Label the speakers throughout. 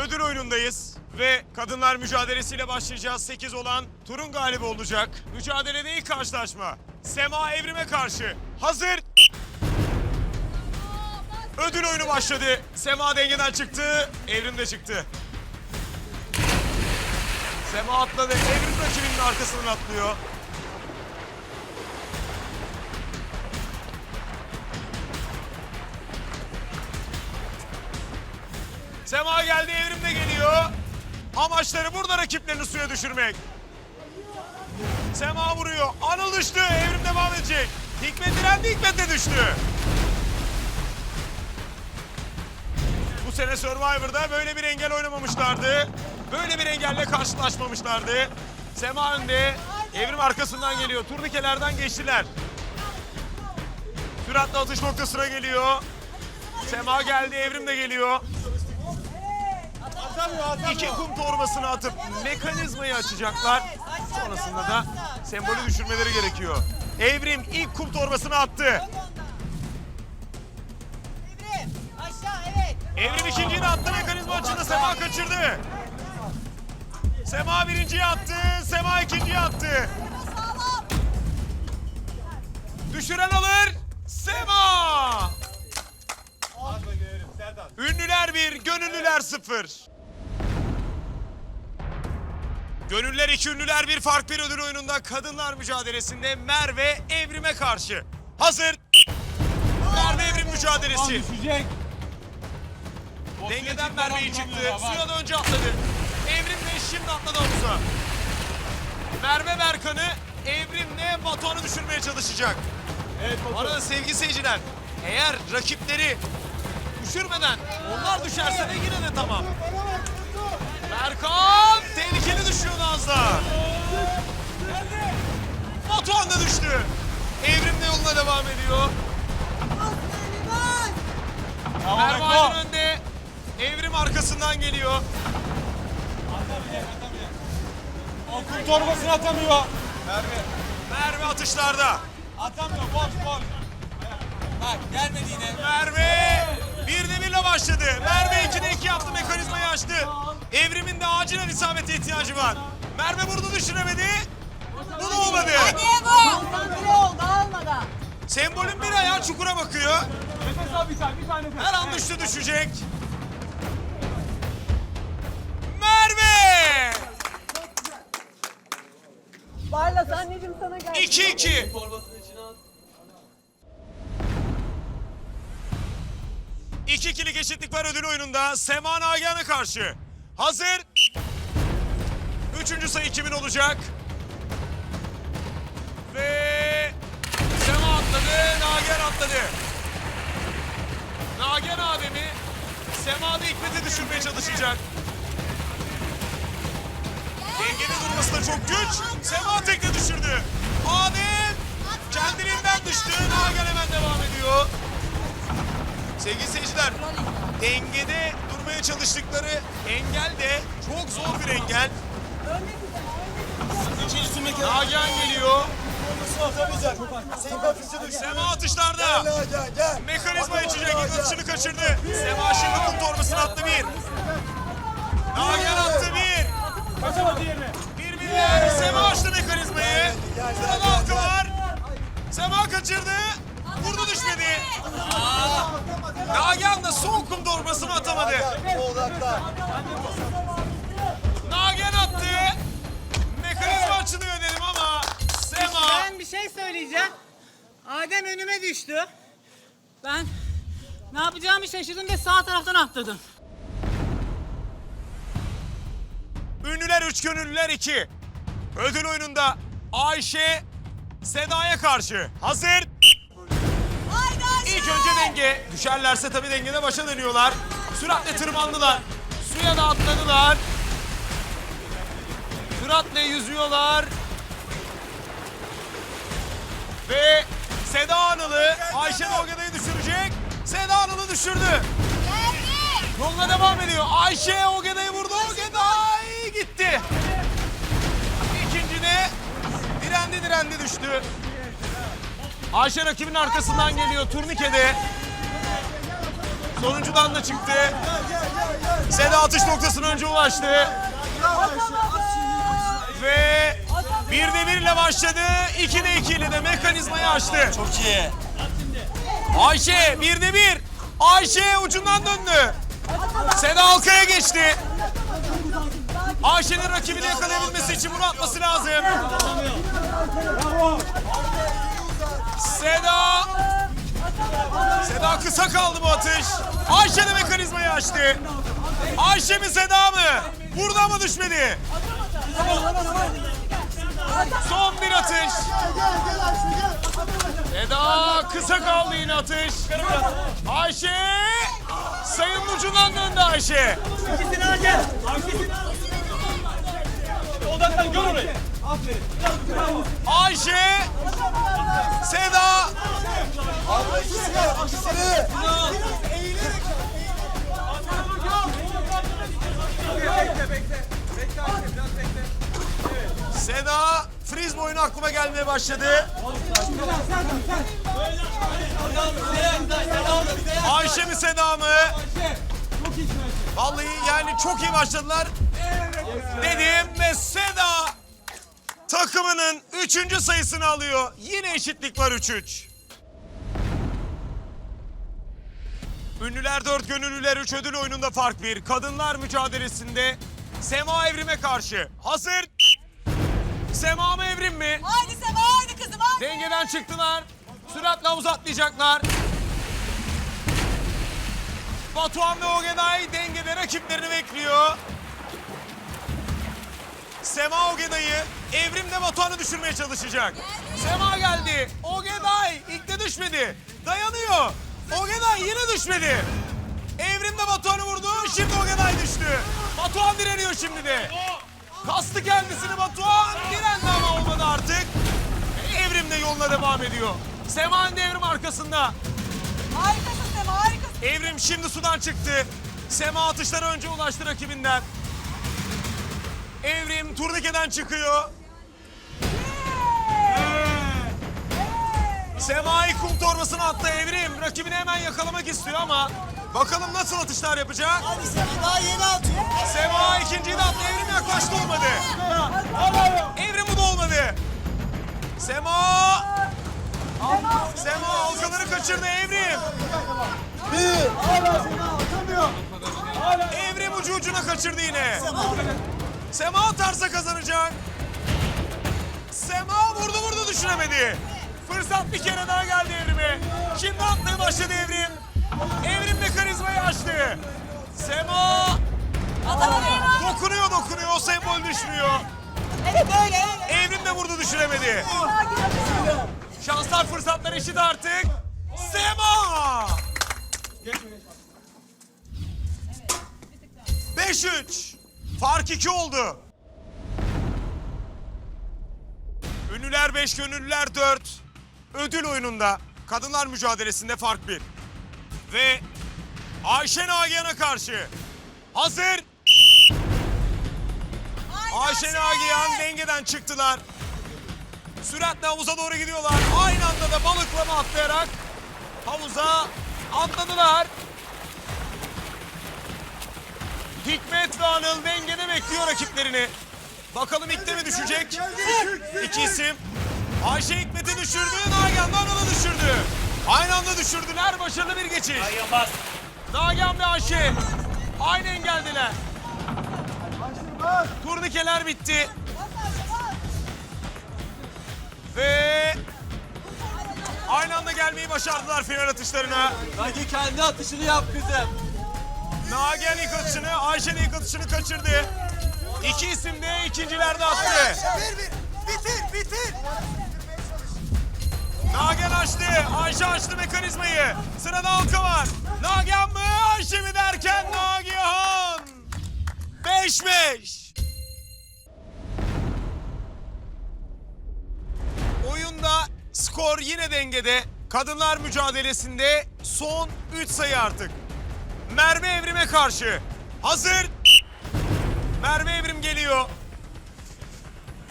Speaker 1: ödül oyunundayız. Ve kadınlar mücadelesiyle başlayacağız. 8 olan turun galibi olacak. Mücadelede ilk karşılaşma. Sema Evrim'e karşı. Hazır. Ödül oyunu başladı. Sema dengeden çıktı. Evrim de çıktı. Sema atladı. Evrim rakibinin arkasından atlıyor. Sema geldi, Evrim de geliyor. Amaçları burada rakiplerini suya düşürmek. Sema vuruyor. Anıl düştü. Evrim devam edecek. Hikmet direndi. Hikmet de düştü. Bu sene Survivor'da böyle bir engel oynamamışlardı. Böyle bir engelle karşılaşmamışlardı. Sema önde. Evrim arkasından geliyor. Turnikelerden geçtiler. Süratle atış noktasına geliyor. Sema geldi. Evrim de geliyor. İki kum torbasını atıp mekanizmayı açacaklar. Sonrasında da sembolü düşürmeleri gerekiyor. Evrim ilk kum torbasını attı.
Speaker 2: Evrim aşağı evet.
Speaker 1: Evrim ikinciyi de attı mekanizma açıldı. Sema kaçırdı. Sema birinciyi attı. Sema ikinciyi attı. Düşüren alır. Sema. Ünlüler bir, gönüllüler sıfır. Gönüllüler iki, ünlüler bir fark bir ödül oyununda kadınlar mücadelesinde Merve Evrim'e karşı. Hazır. Merve Evrim mücadelesi.
Speaker 3: Düşecek.
Speaker 1: Dengeden Merve'yi çıktı. Suya da önce atladı. Evrim de şimdi atladı havuza. Merve Berkan'ı Evrim'le Batuhan'ı düşürmeye çalışacak.
Speaker 3: Evet
Speaker 1: Bu arada sevgili seyirciler, eğer rakipleri düşürmeden onlar düşerse de yine de tamam. Berkan tehlikeli düşüyordu az daha. Batuhan da düştü. Evrim de yoluna devam ediyor. Merve Aydın önde. Evrim arkasından geliyor.
Speaker 3: O kum torbasını atamıyor.
Speaker 1: Merve atışlarda.
Speaker 3: Atamıyor. Boş boş. Bak gelmedi yine.
Speaker 1: Merve bir de birle başladı. Merve 2'de 2 yaptı mekanizmayı açtı. Evrimin de acilen isabete ihtiyacı var. Merve burada düşüremedi. Bu da olmadı.
Speaker 2: Diego. Konsantre ol dağılmadan.
Speaker 1: Sembolün bir ayağı çukura bakıyor.
Speaker 3: Nefes al bir tane. Bir tane nefes.
Speaker 1: Her an düştü düşecek. Merve!
Speaker 2: Barlas anneciğim sana gel.
Speaker 1: 2-2. İki ikilik eşitlik var ödül oyununda Sema Nagihan'a karşı. Hazır. Üçüncü sayı 2000 olacak. Ve Sema atladı, Nagihan atladı. Nagihan abimi Sema da Hikmet'e düşürmeye çalışacak. Dengede durması da çok güç. Sema tekne düşürdü. Adem kendiliğinden düştü. Nagihan hemen devam ediyor. Sevgili seyirciler, dengede durmaya çalıştıkları engel de çok zor bir engel. Nagihan geliyor. Sema atışlarda. Mekanizma. İlk atışını kaçırdı. Sema şimdi kum torbasını attı bir. Nagihan attı bir. Bir bir Sema açtı mekanizmayı. Sırada halkı var. Sema kaçırdı. Düşmedi. Nagihan da son kum torbasını atamadı. Nagihan attı. Mekanizma açılıyor dedim ama Sema
Speaker 4: Ben bir şey söyleyeceğim. Adem önüme düştü. Ben ne yapacağımı şaşırdım ve sağ taraftan atladım.
Speaker 1: Ünlüler 3 gönüllüler 2. Ödül oyununda Ayşe Seda'ya karşı. Hazır. İlk önce denge. Düşerlerse tabii dengede başa dönüyorlar. Süratle tırmandılar. Suya da atladılar. Süratle yüzüyorlar. Ve Seda Anıl'ı Ayşe Noga'yı düşürecek. Seda Anıl'ı düşürdü. Yoluna devam ediyor. Ayşe Ogeda'yı vurdu. Ogeday gitti. İkincide direndi direndi düştü. Ayşe rakibinin arkasından geliyor turnikeде. Sonuncudan da çıktı. Seda atış noktasına önce ulaştı. Ve bir de bir ile başladı. İki de iki ile de mekanizmayı açtı.
Speaker 3: Çok iyi.
Speaker 1: Ayşe bir de bir. Ayşe ucundan döndü. Seda halkaya geçti. Ayşe'nin rakibini yakalayabilmesi için bunu atması lazım. Seda. Seda kısa kaldı bu atış. Ayşe de mekanizmayı açtı. Ayşe mi Seda mı? Burada mı düşmedi? Son bir atış. Seda kısa kaldı yine atış. Ayşe sayının ucundan döndü Ayşe.
Speaker 3: Odaklan gör orayı.
Speaker 1: Ayşe Seda Seda frisbee oyunu aklıma gelmeye başladı. Ayşe mi Seda mı? Vallahi yani çok iyi başladılar. Dedim ve Seda takımının üçüncü sayısını alıyor. Yine eşitlik var 3-3. Ünlüler 4, gönüllüler 3 ödül oyununda fark 1. Kadınlar mücadelesinde Sema Evrim'e karşı. Hazır. Sema mı Evrim mi?
Speaker 2: Haydi Sema haydi kızım haydi.
Speaker 1: Dengeden çıktılar. Süratle uzatlayacaklar. Batuhan ve Ogeday dengede rakiplerini bekliyor. Sema Ogeday'ı Evrim'de Batuhan'ı düşürmeye çalışacak. Sema geldi. Ogeday ilk de düşmedi. Dayanıyor. Ogeday yine düşmedi. Evrim de Batuhan'ı vurdu. Şimdi Ogeday düştü. Batuhan direniyor şimdi de. Kastı kendisini Batuhan. Direndi ama olmadı artık. Evrim de yoluna devam ediyor. Sema'nın de Evrim arkasında.
Speaker 2: Harikasın Sema harikasın.
Speaker 1: Evrim şimdi sudan çıktı. Sema atışlara önce ulaştı rakibinden. Evrim turnikeden çıkıyor. Sema'yı kum torbasına attı Evrim. Rakibini hemen yakalamak istiyor ama bakalım nasıl atışlar yapacak.
Speaker 2: Hadi Sema daha yeni atıyor.
Speaker 1: Sema ikinciyi de attı. Evrim yaklaştı olmadı. Evrim bu da olmadı. Sema. Sema halkaları kaçırdı Evrim. Evrim ucu ucuna kaçırdı yine. Sema atarsa kazanacak. Sema vurdu vurdu düşüremedi. Fırsat bir kere daha geldi Evrim'e. Şimdi atmaya başladı Evrim. Evrim mekanizmayı açtı. Sema dokunuyor dokunuyor o sembol düşmüyor.
Speaker 2: Evet öyle öyle.
Speaker 1: Evrim de vurdu düşüremedi. Şanslar fırsatlar eşit artık. Sema! 5-3. Fark 2 oldu. Ünlüler 5, gönüllüler 4. Ödül oyununda kadınlar mücadelesinde fark 1. Ve Ayşe Nagihan'a karşı. Hazır. Ayşe Nagihan dengeden çıktılar. Süratle havuza doğru gidiyorlar. Aynı anda da balıklama atlayarak havuza atladılar. Hikmet ve Anıl dengede bekliyor rakiplerini. Bakalım ilk de mi düşecek? İki isim. Ayşe Hikmet'i düşürdü, Nagihan Anıl'ı düşürdü. Aynı anda düşürdüler, başarılı bir geçiş.
Speaker 3: Bas.
Speaker 1: Nagihan ve Ayşe aynı engeldiler. Turnikeler bitti. Ve aynı anda gelmeyi başardılar final atışlarına.
Speaker 3: Belki kendi atışını yap kızım.
Speaker 1: Nagihan ilk atışını, Ayşe de ilk atışını kaçırdı. İki isim de ikincilerde attı.
Speaker 2: Bitir bitir.
Speaker 1: Nagihan açtı, Ayşe açtı mekanizmayı. Sırada Halka var. Nagihan mı, Ayşe mi derken Nagihan. 5-5. Oyunda skor yine dengede. Kadınlar mücadelesinde son 3 sayı artık. Merve Evrim'e karşı. Hazır. Merve Evrim geliyor.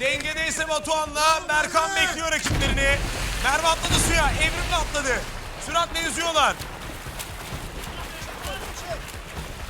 Speaker 1: Dengede ise Batuhan'la Berkan bekliyor rakiplerini. Merve atladı suya. Evrim de atladı. Süratle yüzüyorlar.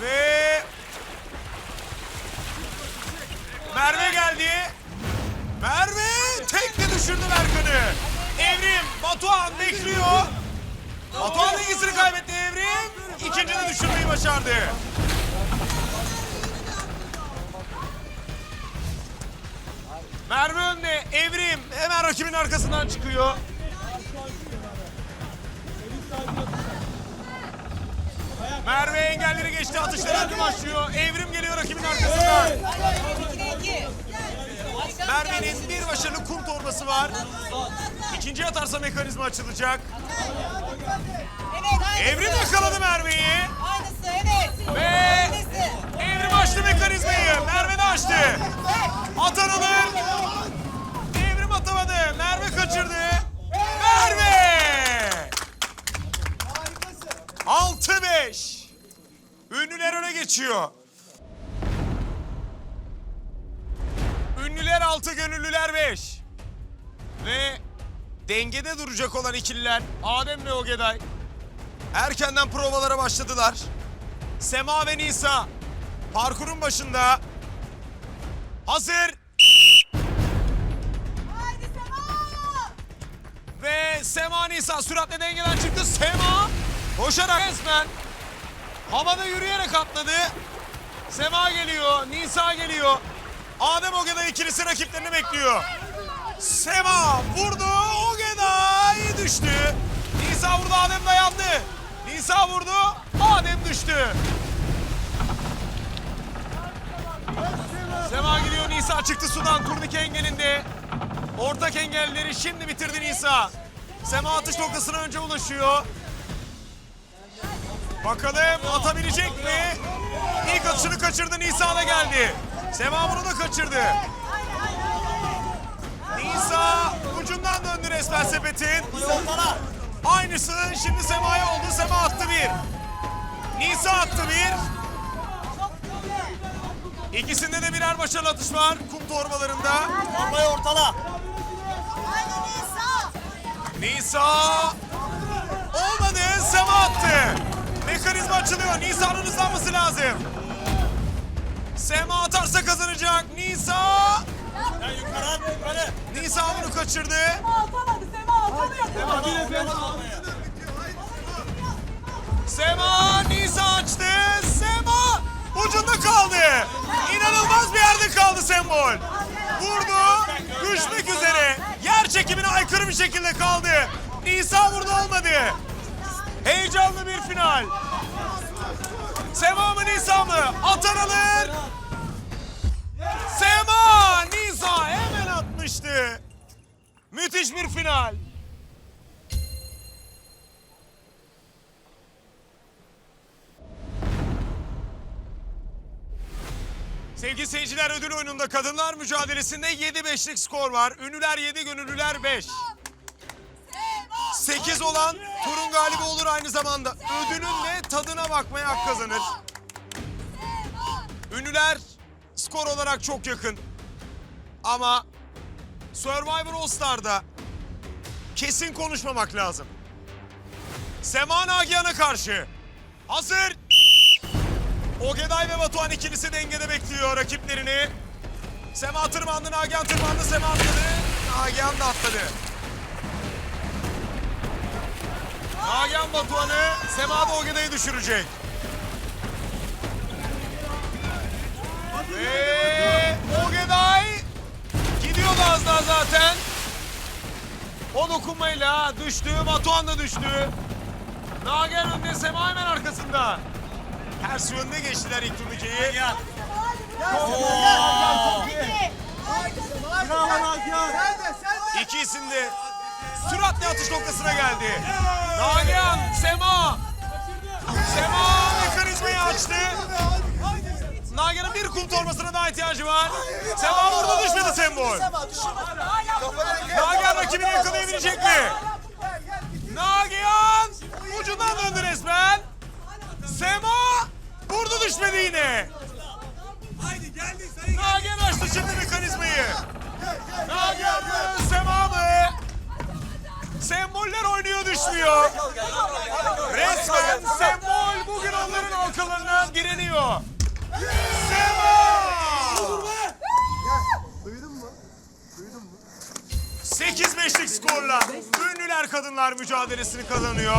Speaker 1: Ve Merve geldi. Merve tekle düşürdü Berkan'ı. Evrim Batuhan bekliyor. Batuhan dengesini kaybetti Evrim. İkincini düşürmeyi başardı. Merve önde. Evrim hemen rakibin arkasından çıkıyor. Merve engelleri geçti. Atışları başlıyor. Evrim geliyor rakibin arkasından. Merve'nin bir başarılı kum torbası var. İkinci atarsa mekanizma açılacak. Evrim yakaladı Merve'yi. Ve. Evrim açtı mekanizmayı. Merve de açtı. Atan alır. 6-5. Ünlüler öne geçiyor. Ünlüler 6, gönüllüler 5. Ve dengede duracak olan ikililer Adem ve Ogeday. Erkenden provalara başladılar. Sema ve Nisa parkurun başında. Hazır.
Speaker 2: Haydi Sema.
Speaker 1: Ve Sema Nisa süratle dengeden çıktı. Sema koşarak resmen havada yürüyerek atladı. Sema geliyor, Nisa geliyor. Adem Ogeda ikilisi rakiplerini bekliyor. Sema vurdu, Ogeda düştü. Nisa vurdu, Adem dayandı. Nisa vurdu, Adem düştü. Sema gidiyor, Nisa çıktı sudan turnike engelinde. Ortak engelleri şimdi bitirdi Nisa. Sema atış noktasına önce ulaşıyor. Bakalım atabilecek mi? İlk atışını kaçırdı Nisa da geldi. Sema bunu da kaçırdı. Nisa ucundan döndü resmen sepetin. Aynısı şimdi Sema'ya oldu. Sema attı bir. Nisa attı bir. İkisinde de birer başarılı atış var kum torbalarında.
Speaker 3: Bombayı ortala.
Speaker 2: Nisa.
Speaker 1: Nisa olmadı Sema attı. Açılıyor. Nisa'nın hızlanması lazım. Sema atarsa kazanacak. Nisa
Speaker 3: Ya yukarı at yukarı.
Speaker 1: Nisa bunu kaçırdı.
Speaker 2: Atamadı Sema atamıyor.
Speaker 1: Sema Nisa açtı. Sema ucunda kaldı. İnanılmaz bir yerde kaldı sembol. Vurdu. Düşmek üzere. Yer çekimine aykırı bir şekilde kaldı. Nisa vurdu olmadı. Heyecanlı bir final. Sema mı Nisa mı? Atan alır. Sema Nisa hemen atmıştı. Müthiş bir final. Sevgili seyirciler ödül oyununda kadınlar mücadelesinde 7-5'lik skor var. Ünlüler 7, gönüllüler 5. 8 olan turun galibi olur aynı zamanda. Ödülün de tadına bakmaya hak kazanır. Ünlüler skor olarak çok yakın. Ama Survivor All Star'da kesin konuşmamak lazım. Sema Nagihan'a karşı hazır. Ogeday ve Batuhan ikilisi dengede bekliyor rakiplerini. Sema tırmandı, Nagihan tırmandı, Sema atladı. Nagihan da atladı. Nagihan Batuhan'ı, Sema da Ogeday'ı düşürecek. Ve Ogeday gidiyordu az daha zaten. O dokunmayla düştü, Batuhan da düştü. Nagihan önde, Sema hemen arkasında. Ters yönde geçtiler ilk turnikeyi. İki isim de süratli atış noktasına geldi. Nagihan, Sema. Sema mekanizmayı açtı. Nagihan'ın bir kum torbasına daha ihtiyacı var. Sema burada düşmedi sembol. Nagihan rakibini yakalayabilecek mi? Nagihan ucundan döndü resmen. Sema burada düşmedi yine. Nagihan açtı şimdi mekanizmayı. Nagihan? goller oynuyor düşmüyor. Resmen Sembol bugün onların akıllarından direniyor. Sembol! 8-5'lik skorla ünlüler kadınlar mücadelesini kazanıyor.